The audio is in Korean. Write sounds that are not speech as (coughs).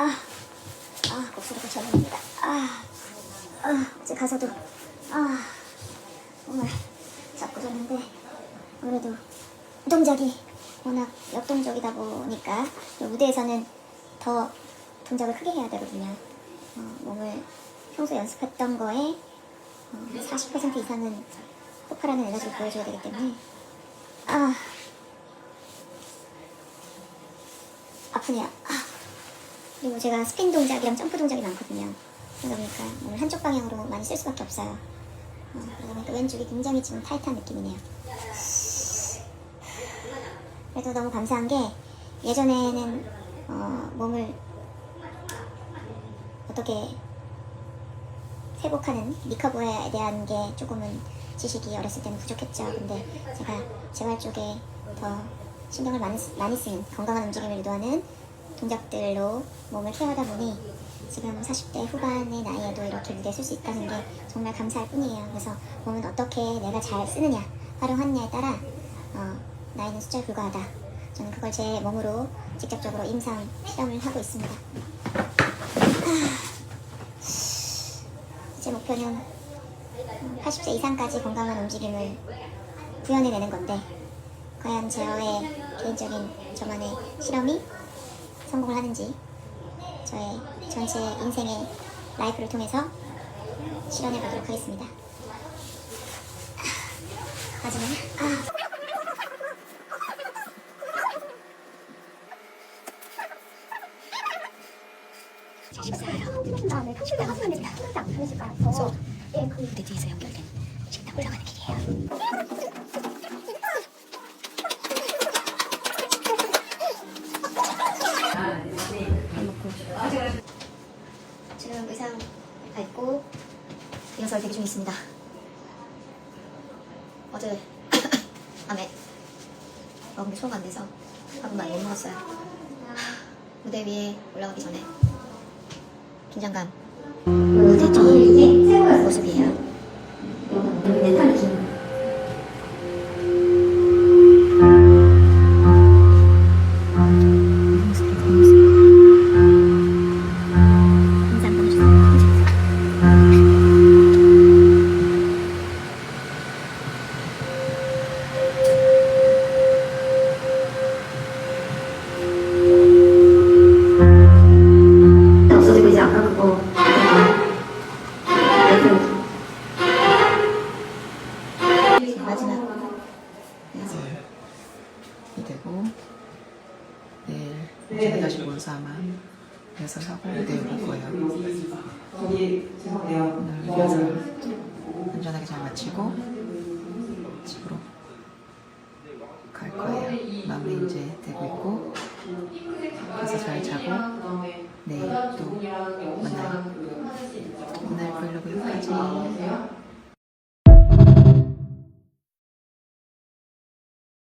아, 아, 목소리가 저립니다. 아, 아, 어제 가서도, 아, 정말 잡고 잤는데, 아무래도 동작이 워낙 역동적이다 보니까 이 무대에서는 더 동작을 크게 해야 되거든요. 어, 몸을 평소 연습했던 거에 어, 40% 이상은 폭발하는 에너지를 보여줘야 되기 때문에 아 아프네요. 아. 그리고 제가 스핀 동작이랑 점프 동작이 많거든요. 그러다 보니까 몸을 한쪽 방향으로 많이 쓸 수밖에 없어요. 어, 그러다 보니까 왼쪽이 굉장히 지금 타이트한 느낌이네요. 그래도 너무 감사한 게 예전에는 어, 몸을 어떻게 회복하는 리커버에 대한 게 조금은 지식이 어렸을 때는 부족했죠. 근데 제가 재활 쪽에 더 신경을 많이, 쓰- 많이 쓰는 건강한 움직임을 유도하는 동작들로 몸을 케어하다 보니 지금 40대 후반의 나이에도 이렇게 무대에 쓸 수 있다는 게 정말 감사할 뿐이에요. 그래서 몸은 어떻게 내가 잘 쓰느냐, 활용하느냐에 따라 어, 나이는 숫자에 불과하다. 저는 그걸 제 몸으로 직접적으로 임상 실험을 하고 있습니다. 제 목표는 80세 이상까지 건강한 움직임을 구현해내는 건데 과연 저의 개인적인 저만의 실험이 성공을 하는지 저의 전체 인생의 라이프를 통해서 실현해 보도록 하겠습니다. 마지막 아. 다음에. 식당 그 식당에서 예, 그 무대 뒤에서 연결된 식당 올라가는 길이에요. 지금 의상 밟고 리허설 대기 중에 있습니다. 어제 (coughs) 밤에 먹은 게 소화가 안 돼서 밥은 많이 못 먹었어요. 무대 위에 올라가기 전에 긴장감 무대 뒤 모습이에요. 지막 이 되고 내일 제가 다시 모여서 아마 리허설 하고 무대에 올 거예요. 오늘 리허설 안전하게 잘 마치고 집으로 갈 거예요. 마무리 이제 되고 있고 가서 잘 자고 내일 또 만나요. 오늘 브이로그 여기까지.